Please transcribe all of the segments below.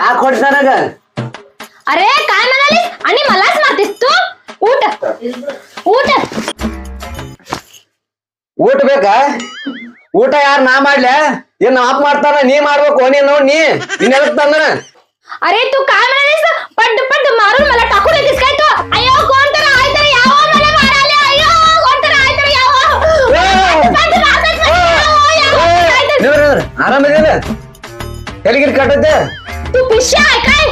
ಯಾಕೆ ಹೊಡ್ತ ನನಗ अरे काय म्हणालीस आणि मलाच मारतीस तू उठ उठ ಊಟ ಬೇಕಾ ಊಟ ಯಾರು ನಾ ಮಾಡ್ಲ್ಯಾ ಏನ್ ನಮ್ಮ ಅಪ್ಪ ಮಾಡ್ತಾನ ನೀ ಮಾಡ್ಬೇಕು ನೀನ್ ನೋಡ್ ನೀ ನಿನ್ ಎದಕ್ ತಂದನ अरे तू काय म्हणालीस पड पड मारून मला टाकून येतेस काय तू अय्यो कोण तर आहे तर यावं मला मारायला अय्यो कोण तर आहे तर यावं पड, मारतात मला, यावं, यावं, काय तर- ಆರಾಮದಿಲ್ಲ ತೆಲಿಗಿರಿ ಕಟ್ಟತ್ತೆ तू पिशा आहे काय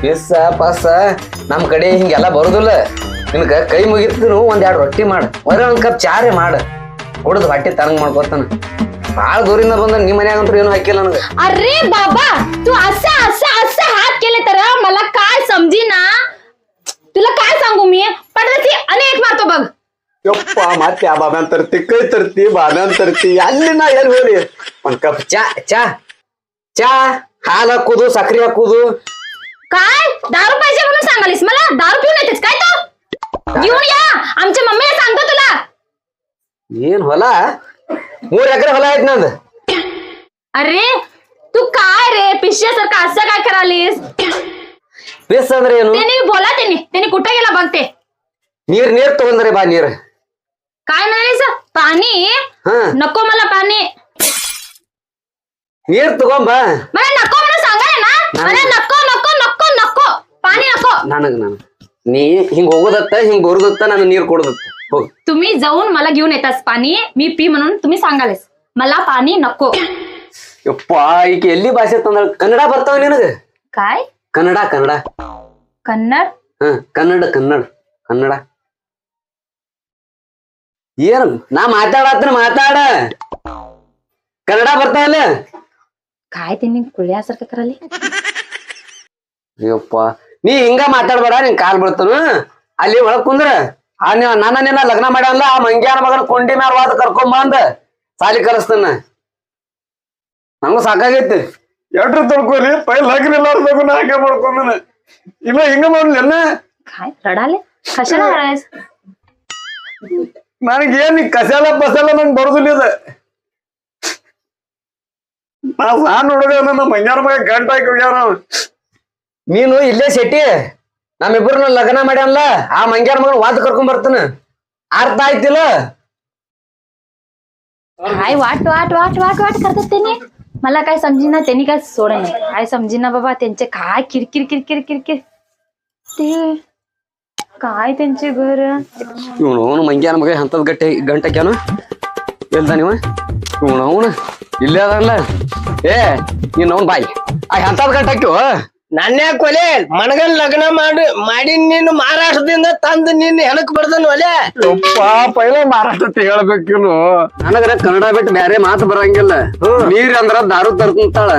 ಪಿಸ್ಸ ಪಸ್ಸ ನಮ್ ಕಡೆ ಹಿಂಗೆಲ್ಲ ಬರುದಿಲ್ಲ ನಿನಗ ಕೈ ಮುಗಿತು ಒಂದ್ ಎರಡು ರೊಟ್ಟಿ ಮಾಡ ಬರೀ ಒಂದ್ ಕಪ್ ಚಾರೆ ಮಾಡ ಕುಡ್ದು ಹೊಟ್ಟಿ ತರಂಗ್ ಮಾಡ್ಕೊತಾನ ಬಾಳ ದೂರಿಂದ ಬಂದ ನಿಮ್ ಮನ್ಯಾಗ ಅಂತೂ ಏನು ಹಾಕಿಲ್ಲ ನನಗ अरे बाबा तू असं असं असं हात केले तर मला काय समजी ना तुला काय सांगू मी पडदची अनेक मारतो बघ ಯಪ್ಪ ಮತ್ತೆ ಆ ಬಾಬ್ಯಾನ್ ತರ್ತಿ ಕೈ ತರ್ತಿ ಬಾಬ್ಯಾನ್ ತರ್ತಿ ಅಲ್ಲಿ ನಾ ಎಲ್ಲಿ ಹೋಗಿ ಒಂದ್ ಕಪ್ ಚಾ ಚಾ ಚಾ ಹಾಲು ಹಾಕುದು ಸಕ್ರಿ ಹಾಕುದು काय दारू पाहिजे म्हणून सांगालीस मला दारू पिऊन येतेस काय तू घेऊन या आमच्या मम्मीला सांगतो तुला ಏನ್ ಹೊಲ ಮೂರ್ ಎಕರೆ ಹೊಲ ಐತ್ ನಂದು अरे तू काय रे पिशव्यासारखं असं काय करालीस ಪಿಸ್ ಅಂದ್ರೆ ಏನು त्यांनी बोला त्यांनी त्यांनी कुठे गेला बघते ನೀರ್ ನೀರ್ ತಗೊಂಡ್ರಿ ಬಾ ನೀರ್ काय म्हणालीस पाणी हा नको मला पाणी ನೀರ್ ತಗೊಂಬ मला नको म्हणून सांगाय ना मला नको नको नको नको पाणी नको ನನಗ್ ನನಗ್ ನೀ ಹಿಂಗ್ ಹೋಗೋದತ್ತ ಹಿಂಗ್ ಬರುದತ್ತ ನಾನು ನೀರ್ ಕೊಡದತ್ತ ಹೋಗ್ तुम्ही जाऊन मला घेऊन येतास पाणी मी पी म्हणून तुम्ही सांगालेस मला पाणी नको ಯಪ್ಪ ಈಗ ಎಲ್ಲಿ ಭಾಷೆ ತಂದ ಕನ್ನಡ ಬರ್ತಾವ ನಿನಗ काय ಕನ್ನಡ ಕನ್ನಡ कन्नड ಹ ಕನ್ನಡ ಕನ್ನಡ ಕನ್ನಡ ಏನು ನಾ ಮಾತಾಡತ್ರ ಮಾತಾಡ ಕನ್ನಡ ಬರ್ತಾವಲ್ಲ काय त्यांनी कुळ्यासारखं करायला ಅಯ್ಯಪ್ಪ ನೀ ಹಿಂಗ ಮಾತಾಡ್ಬೇಡ ನಿನ್ ಕಾಲ್ ಬೀಳ್ತಾನು ಅಲ್ಲಿ ಒಳಗ್ ಕುಂದ್ರ ಆ ನೀವ್ ನನ್ನ ನಿನ್ನ ಲಗ್ನ ಮಾಡ್ಯಾನಲ್ಲ ಆ ಮಂಗ್ಯಾನ ಮಗನ ಕೊಂಡಿ ಮ್ಯಾಲ ವಾದ ಕರ್ಕೊಂಡ್ ಬಂದ ಸಾಲಿ ಕಲಿಸ್ತಾನ ನಂಗೂ ಸಾಕಾಗೈತಿ ಎಟ್ರು ತೊಳ್ಕೊಲಿ ಪೈ ಲಗ್ನ ಇಲ್ಲಾರ್ಬೇಕು ನಾ ಹಂಗೆ ಮಾಡ್ಕೊಂಡನ ಇಲ್ಲ ಹಿಂಗ ಮಾಡ್ಲಿಲ್ಲ काय रडाले कशाला रडायस ನನಗೇನ್ ಕಸಾಲ ಪಸಾಲ ನಂಗೆ ಬರುದಿಲ್ಲ ಇದು ನಾ ಸಣ್ಣ ಹುಡುಗ ನನ್ನ ಮಂಗ್ಯಾನ ಮಗ ಗಂಟ ಹಾಕಿ ಹೋಗ್ಯಾನ ಅವ. ನೀನು ಇಲ್ಲೇ ಶೆಟ್ಟಿ ನಮ್ಮಿಬ್ಬರನ್ನ ಲಗ್ನ ಮಾಡ್ಯಾನಲ್ಲ ಆ ಮಂಗ್ಯಾನ ಮಗನ ವಾದ ಕರ್ಕೊಂಡ್ ಬರ್ತಾನ ಅರ್ಥ ಆಯ್ತಿಲ್ಲ काय वाट वाट वाट वाट वाट करतात त्यांनी मला काय समजीना त्यांनी काय सोड नाही काय समजीना बाबा त्यांचे काय किरकिर किरकिर किरकिर ते काय त्यांचे घर ಇವನು ಅವನು ಮಂಗ್ಯಾನ ಮಗ ಅಂತದ್ ಗಟ್ಟೆ ಗಂಟಕ್ಯಾನು ಎಲ್ದ ನೀವ ಇವನು ಅವನು ಇಲ್ಲೇ ಅದಲ್ಲ ಏ ನೀನ್ ಅವ್ನ್ ಬಾಯ್ ಆ ಅಂತದ್ ಗಂಟಕ್ಯೋ ನನ್ನೇ ಕೊಲೆ ಮನಗನ್ ಲಗ್ನ ಮಾಡಿ ಮಾಡಿ ನೀನು ಮಹಾರಾಷ್ಟ್ರದಿಂದ ತಂದು ನಿನ್ನ ಹೆಣಕ್ ಬರ್ದನ್ ಒಲೆ. ಪೈಲೆ ಮಹಾರಾಷ್ಟ್ರ ಹೇಳ್ಬೇಕಿಲ್ಲ ನನಗರ ಕನ್ನಡ ಬಿಟ್ಟು ಬ್ಯಾರೆ ಮಾತು ಬರಂಗಿಲ್ಲ. ನೀರ್ ಅಂದ್ರ ದಾರು ತರ್ತಾಳ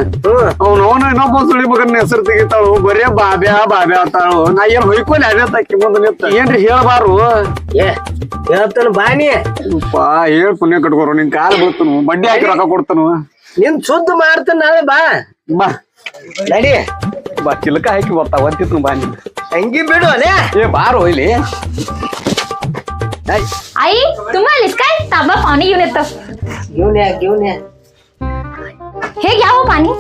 ಅವ್ನ ಅವನು ಇನ್ನೊಬ್ಬ ಸುಳಿ ಮಗನ ಹೆಸರು ತೆಗಿತಾಳು. ಬರೇ ಬಾಬ್ಯಾ ಬಾಬ್ಯಾ ಅಂತಾಳು. ನಾ ಏನ್ ಹೊಯ್ಕೊಲಿ ಅದೇ ತಕ್ಕಿ ಮುಂದೆ ನಿಂತ? ಏನ್ರಿ ಹೇಳ್ಬಾರು ಏ ಹೇಳ್ತಾನ ಬಾನಿ ಪಾ ಹೇಳ್ ಪುಣ್ಯ ಕಟ್ಕೋರು ನಿನ್ ಕಾಲ್ ಬರ್ತನು ಬಡ್ಡಿ ಹಾಕಿ ರೊಕ್ಕ ಕೊಡ್ತಾನು. ನಿನ್ ಸುದ್ದ ಮಾಡ್ತಾನ ನಾಳೆ ಬಾ. ಬಾ. ನಡಿ. ಬಾ ಚಿಲಕ ಹಾಕಿ ಬರ್ತಾವ ಅಂತಿತ್ನು ಬಾ ನೀನ್ ಹಂಗಿ ಬಿಡು ಒಲೆ ಏ ಬಾರೋ ಇಲ್ಲಿ ಏಯ್, आई तुम्हाला आलीस काय तांबा पाणी घेऊन येतं घेऊन या घेऊन या हे घ्या हो पाणी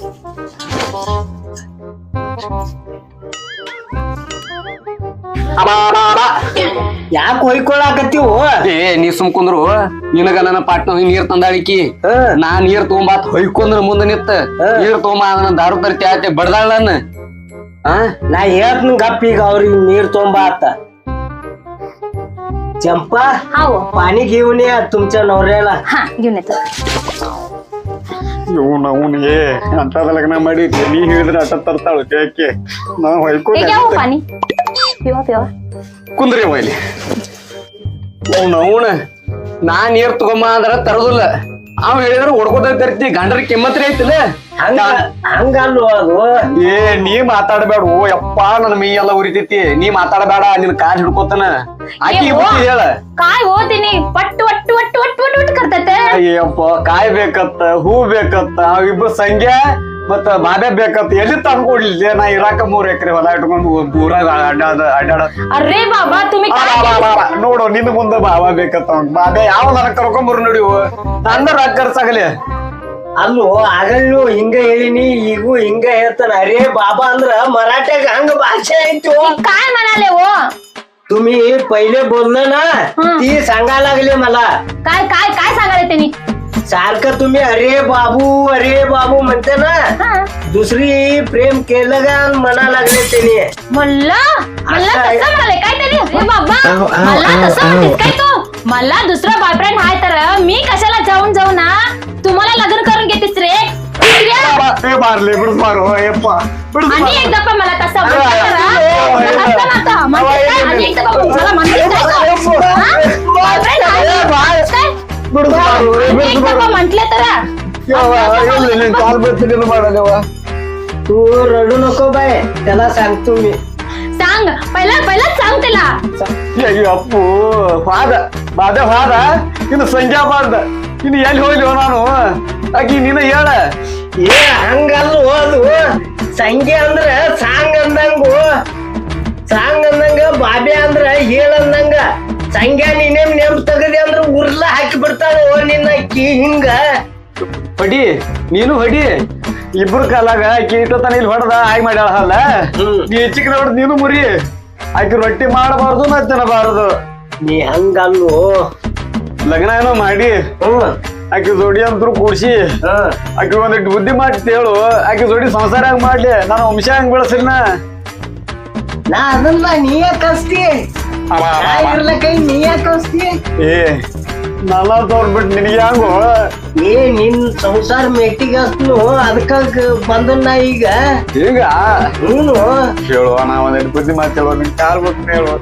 ಅಬಾ, ಅಬಾ, ಅಬಾ. ಯಾಕೆ ಹೊಯ್ಕೊಳಕತ್ತೀವು ಏ ನೀ ಸುಮ್ ಕುಂದ್ರು ನಿನಗ ನನ್ನ ಪಾಟ್ನ ನೀರ್ ತಂದಾಳಿಕಿ ನಾ ನೀರ್ ತಗೊಂಬಾತ್ ಹೊಯ್ಕೊಂದ್ರ ಮುಂದೆ ನಿತ್ತ ನೀರ್ ತಗೊಂಬ ನನ್ನ ದಾರು ತರ್ತಿ ಆಯ್ತೆ ಬಡ್ದಾಳ ನನ್ನ ಆ ನಾ ಹೇಳ್ತೀನಿ ಗಪ್ಪ ಈಗ ಅವ್ರಿಗೆ ನೀರ್ ತೊಂಬಾ ಅಂತ ಚಂಪಾ ಹಾವು. ಪಾನಿ ಗೀವನೇ ಇವನೇ ಮಾಡಿ ನಾವು ಕುಂದ್ರಿ ನಾ ನೀರ್ ತಗೊಂಬ ಅಂದ್ರ ತರದಿಲ್ಲ. ಅವ್ ಹೇಳಿದ್ರೆ ಹೊಡ್ಕೋತ ಇರ್ತಿ ಗಂಡ್ರ ಕಿಮ್ಮತ್ರಿ ಐತಿಲ್ಲ ಹಂಗ ಹಂಗ ಅಲ್ಲೋ ಅದು? ಏ ನೀ ಮಾತಾಡಬೇಡ ಓ ಯಪ್ಪ ನನ್ ಮೀ ಎಲ್ಲ ಉರಿತೈತಿ. ನೀ ಮಾತಾಡಬೇಡ ನಿನ್ ಕಾಲ್ ಹಿಡ್ಕೋತಾನ. ಆಕಿ ಬುತ್ತಿ ಹೇಳ. ಕಾಯ್ ಓದಿನಿ ಪಟ್ಟು ಒಟ್ಟು ಒಟ್ಟು ಒಟ್ಟು ಒಟ್ಟು ಅಯ್ಯಪ್ಪ ಕಾಯ್ ಬೇಕತ್ತ ಹೂ ಬೇಕತ್ತ ಅವಿಬ್ರು ಸಂಜೆ ಮತ್ತ ಬಾಬೆ ಬೇಕತ್ತ ಎಲ್ಲಿ ತಂದ್ಕೊಡ್ಲಿ ನಾ ಇರಾಕ ಮೂರ್ ಎಕರೆ ಹೊಲ ಇಟ್ಕೊಂಡು ಊರಾಗ ಅಡ್ಡಾಡ ಅಡ್ಡಾಡ अरे बाबा तुम्ही ಆ, काय ಬಾ, ಬಾ, ಬಾ, केलं? ಬಾ. ನೋಡು ನಿನ್ನ ಮುಂದೆ ಬಾಬಾ ಬೇಕತ್ತ ಅವ್ನ್ ಬಾಬೆ ಯಾವ ನನಗ್ ಕರ್ಕೊಂಬರು ನಡಿವು ನಂದ ರೊಕ್ಕ ಖರ್ಚಾಗಲಿ ಅಲ್ಲೋ ಆಗಲ್ಲೂ ಹಿಂಗ ಹೇಳಿನಿ ಈಗೂ ಹಿಂಗ ಹೇಳ್ತಾನ ಅರೇ ಬಾಬಾ ಅಂದ್ರ ಮರಾಠ್ಯಾಗ ಹಂಗ ಭಾಷೆ ಐತಿ हो. काय म्हणाले हो तुम्ही पहिले बोललं ना हं. ती सांगायला लागले मला काय काय काय सांगाले त्यांनी सारखं तुम्ही अरे बाबू अरे बाबू म्हणते ना. दुसरी प्रेम केलं का? मना लागले त्याने. मला दुसरा बॉयफ्रेंड आहे तर मी कशाला जाऊन जाऊ ना? तुम्हाला लग्न करून घेते रे. मारले पण मारो आणि मला तसा बोलला म्हंटले तर ಕಾಲ್ ಬರ್ತೀನಿ ಮಾಡಲ್ಲವ तू रडू नको बाय त्याला सांगतो मी सांग पहिला पहिलाच सांग त्याला ಅಪ್ಪು ವಾದ ಬಾದ ವಾದ ಇನ್ನು ಸಂಖ್ಯಾ ಬಾದ ಇನ್ನು ಎಲ್ಲಿ ಹೋಗ್ಲಿ ನಾನು ಆಕಿ ನೀನ ಹೇಳ ಏ ಹಂಗಲ್ಲ ಹೋದು ಸಂಖ್ಯೆ ಅಂದ್ರ ಸಾಂಗ್ ಅಂದಂಗು ಸಾಂಗ್ ಅಂದಂಗ ಬಾಬೆ ಅಂದ್ರ ಹೇಳ ಅಂದಂಗ ಸಂಖ್ಯಾ ನೀನೇಮ್ ನೆಂಪ್ ತಗದಿ ಅಂದ್ರೆ ಉರ್ಲ ಹಾಕಿ ಬಿಡ್ತಾಳ. ಓ ನಿನ್ನ ಅಕ್ಕಿ ಹಿಂಗ. ಹೊಡಿ ನೀನು ಹೊಡಿ. ಇಬ್ರು ಕಾಲಾಗ ಆಕಿ ಇಟ್ಟತಾನ ಇಲ್ಲಿ ಹೊಡೆದ ಆಯ್ ಮಾಡ್ಯಾಳ ಅಲ್ಲ ಹ್ಮ್. ನೀ ಚಿಕ್ಕ ಹೊಡೆದ್ ನೀನು ಮುರಿ. ಆಕಿ ರೊಟ್ಟಿ ಮಾಡಬಾರ್ದು ನಾ ತಿನ್ನಬಾರದು. ನೀ ಹಂಗ ಲಗ್ನ ಏನೋ ಮಾಡಿ. ಹ್ಮ್. ಆಕಿ ಜೋಡಿ ಅಂತರು ಕೂಡ್ಸಿ. ಆಕಿ ಒಂದಿಟ್ಟು ಬುದ್ಧಿ ಮಾಡಿ ಹೇಳು. ಆಕಿ ಜೋಡಿ ಸಂಸಾರ ಹಂಗ ಮಾಡ್ಲಿ. ನಾನು ವಂಶ ಹಂಗ ಬೆಳೆಸಿನ ನಾ ಅದನ್ನ ನೀ ಕಸ್ತಿ ಇರ್ಲಕ್ಕ ನೀ ಯಾಕೆ ಕಳಿಸ್ತಿ ಏ ನನ್ನ ತೋರ್ಬಿಟ್ಟು ನಿನಗೆ ಹ್ಯಾಂಗು? ಏ ನಿನ್ ಸಂಸಾರ ಮೆಟ್ಟಿಗಸ್ನು ಅದಕ್ಕ ಬಂದನ್ ನಾ ಈಗ? ಈಗ? ನೀನು ಹೇಳುವ ನಾ ಒಂದೆರಡು ಬುದ್ಧಿ ಮಾತು ಹೇಳುವ ನಿನ್ ಕಾಲ್ ಬೇಕು ಹೇಳುವ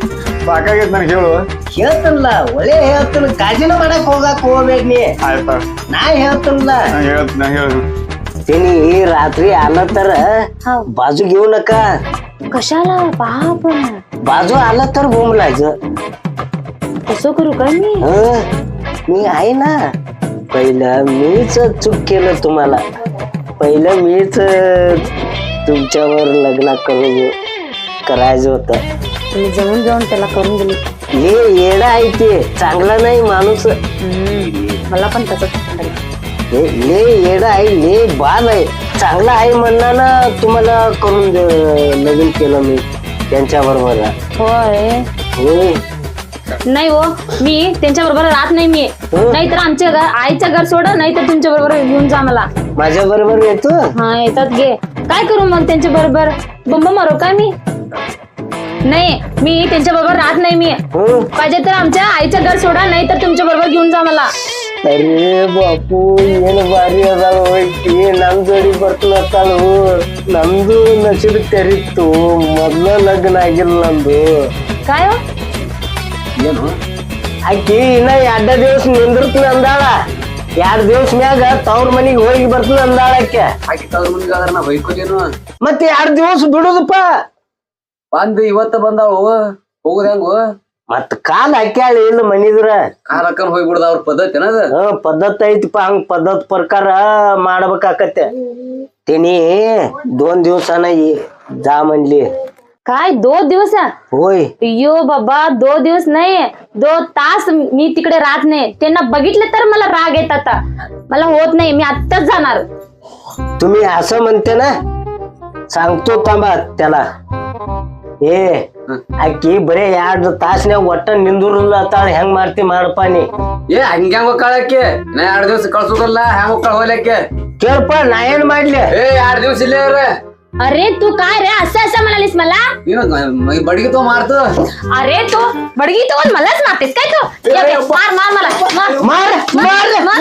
ಸಾಕಾಗೈತೆ ಹೇಳು. ಹೇಳ್ತನಲ್ಲ ಒಳ್ಳೆ ಹೇಳ್ತನ ಕಾಜಿನ ಮಾಡಕ್ ಹೋಗಾಕ ಹೋಗ್ಬೇಡ ನೀ. ಆಯ್ತಾ? ನಾ ಹೇಳ್ತನಲ್ಲ. ಹೇಳ್ತೀನಿ ನಾ ಹೇಳು ತಿನಿ ರಾತ್ರಿ ಅಲ್ಲತ್ತರ ಬಾಜು ಇವನಕ್ಕ ಕಶಾಲ ಪಾಪ. बाजू आला तर बोंबलायचं. कसं करू काय मी? हं? मी आहे ना. पहिलं मीच चूक केलं तुम्हाला. पहिलं मीच तुमच्यावर लग्न करू करायचं होतं. तुम्ही जमून जाऊन त्याला करून दिली. हे येडा आहे ते. चांगला नाही माणूस. मला पण तसंच हे ले येडा आहे ले बाल आहे. चांगला आहे म्हणणार ना तुम्हाला करून दे- लगीन केलं मी. त्यांच्या बरोबर होय. होय नाही हो मी त्यांच्या बरोबर राहत नाही मी. हो. नाहीतर आमच्या घर आईचं घर सोड नाही तर तुमच्या बरोबर घेऊन जा मला. माझ्या बरोबर येतो? हा येतात घे. काय करू मग त्यांच्या बरोबर बंब मारू काय मी? नाही मी त्यांच्या बरोबर राहत नाही मी. हं? पाहिजे तर आमच्या आईचं घर सोडा नाही तर तुमच्या बरोबर घेऊन जा मला. ಅರೇ ಬಾಪು ಏನು ಬಾರಿ ಅದಾವ ಒಯ್ಟಿ ನಮ್ ಜೋಡಿ ಬರ್ತಲತ್ತಾಳು ನಮ್ದು ನಸಿದ ತೆರಿತು ಮೊದ್ಲ ಲಗ್ನ ಆಗಿಲ್ಲ ನಂದು. ಕಾಯೋ? ಏನು? ಆಕಿ ಇನ್ನ ಎರಡ ದಿವಸ ನಿಂದಿರ್ತೀನಿ ಅಂದಾಳ. ಎರಡ್ ದಿವಸ ಮ್ಯಾಗ ತವ್ರ ಮನಿಗೆ ಹೋಗಿ ಬರ್ತನ ಅಂದಾಳ ಆಕೆ. ಆಕಿ ತವ್ರ ಮನಿಗೆ ಆದ್ರೆ ಮತ್ತೆ ಎರಡ್ ದಿವಸ ಬಿಡುದಪ್ಪ. ಬಂದು ಇವತ್ತ ಬಂದಾವು ಹೋಗುದ ಹೆಂಗು? ಮತ್ ಕಾಲ್ ಹಾಕ್ಯಾಳ ಇಲ್ಲ ಮನಿದ್ರ. ಕಾಲಕ್ಕನ್ ಹೋಗ್ಬಿಡ್ದ ಅವ್ರ ಪದ್ಧತಿ ಏನದ ಹ್ಮ್ ಪದ್ಧತಿ ಐತಿಪ್ಪ ಹಂಗ ಪದ್ಧತಿ ಪ್ರಕಾರ ಮಾಡ್ಬೇಕಾಕತ್ತೆ. त्याने दोन दिवसाನ ಈ जा म्हणली काय दोन दिवस होय अयो बाबा दो दिवस नाही दो तास मी तिकडे राहत नाही त्यांना बघितलं तर मला राग येत आता मला होत नाही मी आत्ताच जाणार तुम्ही असं म्हणते ना सांगतो थांबा त्याला ಏ ಆಕಿ ಬರೇ ಎರಡ್ ತಾಸ್ನ್ಯಾಗ ಒಟ್ಟ ನಿಂದುರ್ಲತ್ತಾಳ ಹೆಂಗ್ ಮಾಡ್ತಿ ಮಾಡಪ್ಪ ನೀ ಏ ಹಂಗ ಹೆಂಗ್ ಹೋಗ್ಕಾಳಕ್ಕೆ ಇನ್ನ ಎರಡ್ ದಿವ್ಸ ಕಳ್ಸುದಲ್ಲ ಹೆಂಗ್ ಹೋಗ್ಕಾಳ ಹೋಗ್ಲಿಕ್ಕೆ ಕೇಳಪ್ಪ ನಾ ಏನ್ ಮಾಡ್ಲಿ ಏ ಎರಡ್ ದಿವ್ಸ ಇಲ್ಲೇ ಇರ್ರೆ अरे तू काय रे असं असं म्हणालीस मला ನೀನು ಮ- ಬಡಿಗೆ ತೋ ಮಾರ್ತು अरे तू बडगी तू मलाच मारतेस काय तू ये, ये, मार मार मला मार ಮಾರ್ ಮಾರ್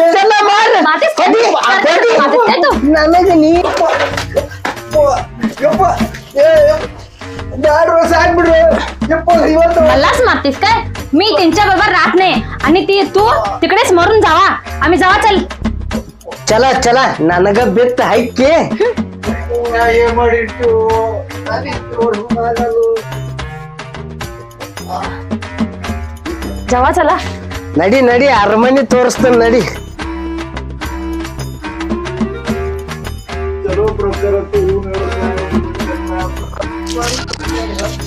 मलाच मारतेस काय मी त्यांच्या बरोबर राहत नाही आणि ती तू तिकडेच मरून जावा आम्ही जावा चल ಚಲ ಚಲ ನನಗ ಬಿತ್ತ ಹೈಕಿ जावा चला ನಡಿ ನಡಿ ಅರಮನೆ ತೋರಿಸ್ತೇನೆ ನಡಿ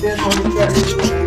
Then on the it.